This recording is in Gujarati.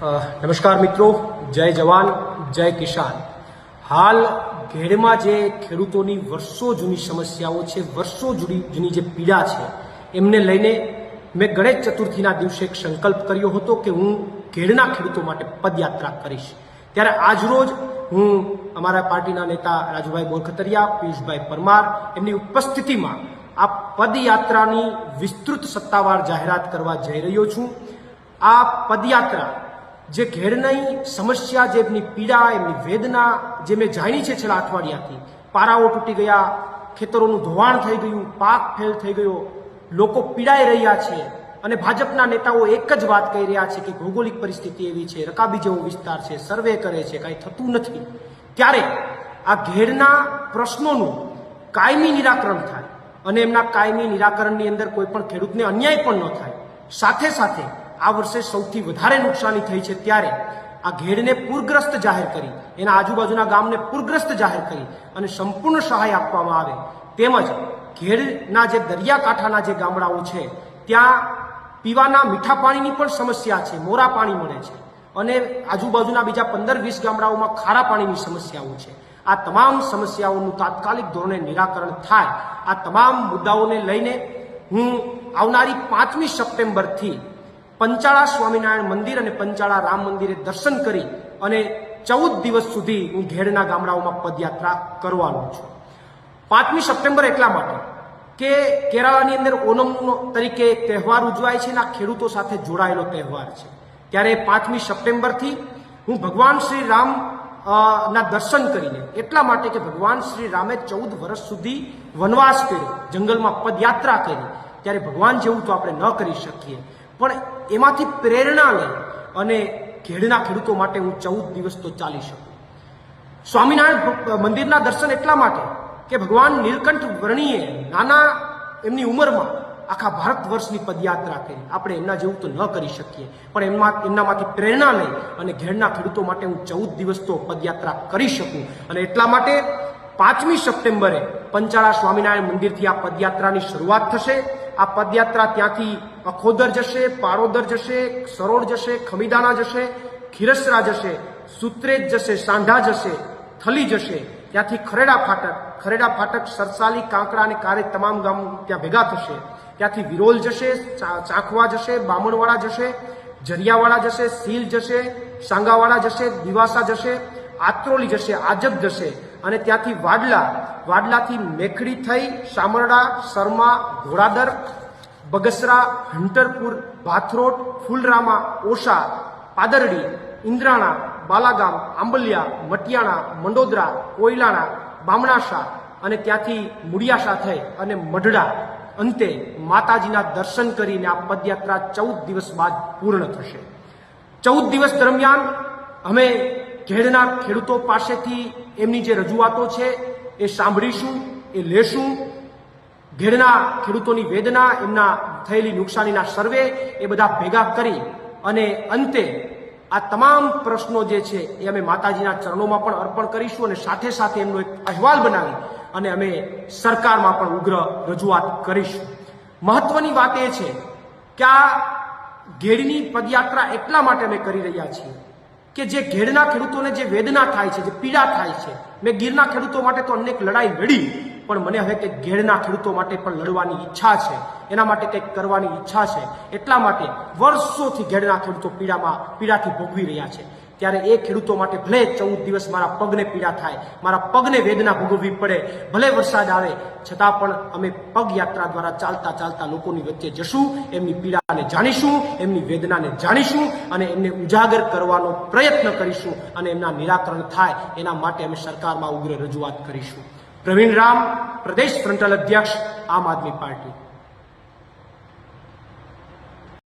નમસ્કાર મિત્રો. જય જવાન, જય કિસાન. હાલ ઘેડમાં જે ખેડૂતોની વર્ષો જૂની સમસ્યાઓ છે, વર્ષો જૂની જે પીડા છે, એમને લઈને મેં ગણેશ ચતુર્થીના દિવસે એક સંકલ્પ કર્યો હતો કે હું ઘેડના ખેડૂતો માટે પદયાત્રા કરીશ. ત્યારે આજરોજ હું અમારા પાર્ટીના નેતા રાજુભાઈ બોરખતરિયા, પિયુષભાઈ પરમાર એમની ઉપસ્થિતિમાં આ પદયાત્રાની વિસ્તૃત સત્તાવાર જાહેરાત કરવા જઈ રહ્યો છું. આ પદયાત્રા જે ઘેડની સમસ્યા જે એમની પીડા, એમની વેદના જે મેં જાણી છે છેલ્લા અઠવાડિયાથી, પારાઓ તૂટી ગયા, ખેતરોનું ધોવાણ થઈ ગયું, પાક ફેલ થઈ ગયો, લોકો પીડાઈ રહ્યા છે અને ભાજપના નેતાઓ એક જ વાત કહી રહ્યા છે કે ભૌગોલિક પરિસ્થિતિ એવી છે, રકાબી જેવો વિસ્તાર છે, સર્વે કરે છે, કાંઈ થતું નથી. ત્યારે આ ઘેડના પ્રશ્નોનું કાયમી નિરાકરણ થાય અને એમના કાયમી નિરાકરણની અંદર કોઈ પણ ખેડૂતને અન્યાય પણ ન થાય. સાથે સાથે આ વર્ષે સૌથી વધારે નુકસાની થઈ છે ત્યારે આ ઘેડને પૂરગ્રસ્ત જાહેર કરી, એના આજુબાજુના ગામને પૂરગ્રસ્ત જાહેર કરી અને સંપૂર્ણ સહાય આપવામાં આવે. તેમજ ઘેડના જે દરિયાકાંઠાના જે ગામડાઓ છે, ત્યાં પીવાના મીઠા પાણીની પણ સમસ્યા છે, મોરા પાણી મળે છે અને આજુબાજુના બીજા પંદર વીસ ગામડાઓમાં ખારા પાણીની સમસ્યાઓ છે. આ તમામ સમસ્યાઓનું તાત્કાલિક ધોરણે નિરાકરણ થાય. આ તમામ મુદ્દાઓને લઈને હું આવનારી પાંચમી સપ્ટેમ્બરથી પંચાળા સ્વામિનારાયણ મંદિર અને પંચાળા રામ મંદિરે દર્શન કરી અને ચૌદ દિવસ સુધી હું ઘેડના ગામડાઓમાં પદયાત્રા કરવાનો છું. પાંચમી સપ્ટેમ્બર એટલા માટે કે કેરાલાની અંદર ઓનમ તરીકે તહેવાર ઉજવાય છે અને આ ખેડૂતો સાથે જોડાયેલો તહેવાર છે. ત્યારે પાંચમી સપ્ટેમ્બરથી હું ભગવાન શ્રી રામ ના દર્શન કરીને એટલા માટે કે ભગવાન શ્રી રામે ચૌદ વર્ષ સુધી વનવાસ કર્યો, જંગલમાં પદયાત્રા કરી, ત્યારે ભગવાન જેવું તો આપણે ન કરી શકીએ. પણ એમાંથી પ્રેરણા લઈ અને ઘેડના ખેડૂતો માટે હું ચૌદ દિવસ તો ચાલી શકું. સ્વામિનારાયણ મંદિરના દર્શન એટલા માટે કે ભગવાન નીલકંઠ વર્ણીએ નાના એમની ઉંમરમાં આખા ભારત વર્ષની પદયાત્રા કરી. આપણે એમના જેવું તો ન કરી શકીએ, પણ એમમાં એમનામાંથી પ્રેરણા લઈ અને ઘેરના ખેડૂતો માટે હું ચૌદ દિવસ તો પદયાત્રા કરી શકું. અને એટલા માટે પાંચમી સપ્ટેમ્બરે પંચાળા સ્વામિનારાયણ મંદિરથી આ પદયાત્રાની શરૂઆત થશે. આ પદયાત્રા ત્યાંથી અખોદર જશે, પારોદર જશે સરોડ જશે ખમીદાણા જશે, ખીરસરા જશે, સુત્રેજ જશે, સાંઢા જશે, થલી જશે. ત્યાંથી ખરેડા ફાટક ખરેડા ફાટક, સરસાલી, કાંકરા અને કારે તમામ ગામ ત્યાં ભેગા થશે. ત્યાંથી વિરોલ જશે ચાખવા જશે બામણવાડા જશે જરિયાવાડા જશે, સીલ જશે સાંગાવાડા જશે, દિવાસા જશે આત્રોલી જશે, આજબ જશે. અને ત્યાંથી વાડલા, વાડલાથી મેખડી થઈ શામરડા, શર્મા, ઘોડાદર, બગસરા, હંટરપુર ભાથરોટ ફૂલરામા, ઓશા, પાદરડી, ઇન્દ્રાણા, બાલાગામ, આંબલિયા, મટિયાણા, મંડોદરા, કોયલાણા બામણાશા અને ત્યાંથી મુડિયાશા થઈ અને મઢડા. અંતે માતાજીના દર્શન કરીને આ પદયાત્રા ચૌદ દિવસ બાદ પૂર્ણ થશે. ચૌદ દિવસ દરમિયાન અમે ઘેડના ખેડૂતો પાસેથી એમની જે રજૂઆતો છે એ સાંભળીશું, એ લેશું. ઘેડના ખેડૂતોની વેદના, એમના થયેલી નુકસાનીના સર્વે એ બધા ભેગા કરી અને અંતે આ તમામ પ્રશ્નો જે છે એ અમે માતાજીના ચરણોમાં પણ અર્પણ કરીશું અને સાથે સાથે એમનો એક અહેવાલ બનાવી અને અમે સરકારમાં પણ ઉગ્ર રજૂઆત કરીશું. મહત્વની વાત એ છે કે આ ઘેડની પદયાત્રા એટલા માટે અમે કરી રહ્યા છીએ કે જે ઘેડના ખેડૂતોને જે વેદના થાય છે, જે પીડા થાય છે, મેં ગીરના ખેડૂતો માટે તો અનેક લડાઈ લડી, પણ મને હવે કે ઘેડના ખેડૂતો માટે પણ લડવાની ઈચ્છા છે. એના માટે કંઈક કરવાની ઈચ્છા છે. એટલા માટે વર્ષોથી ઘેડના ખેડૂતો પીડામાં, પીડાથી ભોગવી રહ્યા છે. ત્યારે એ ખેડૂતો માટે ભલે ચૌદ દિવસ મારા પગને પીડા થાય, મારા પગને વેદના ભોગવવી પડે, ભલે વરસાદ આવે, છતાં પણ અમે પગયાત્રા દ્વારા ચાલતા ચાલતા લોકોની વચ્ચે જશું, એમની પીડાને જાણીશું, એમની વેદનાને જાણીશું અને એમને ઉજાગર કરવાનો પ્રયત્ન કરીશું અને એમના નિરાકરણ થાય, એના માટે અમે સરકારમાં ઉગ્ર રજૂઆત કરીશું. પ્રવીણ રામ, પ્રદેશ ફ્રન્ટલ અધ્યક્ષ, આમ આદમી પાર્ટી.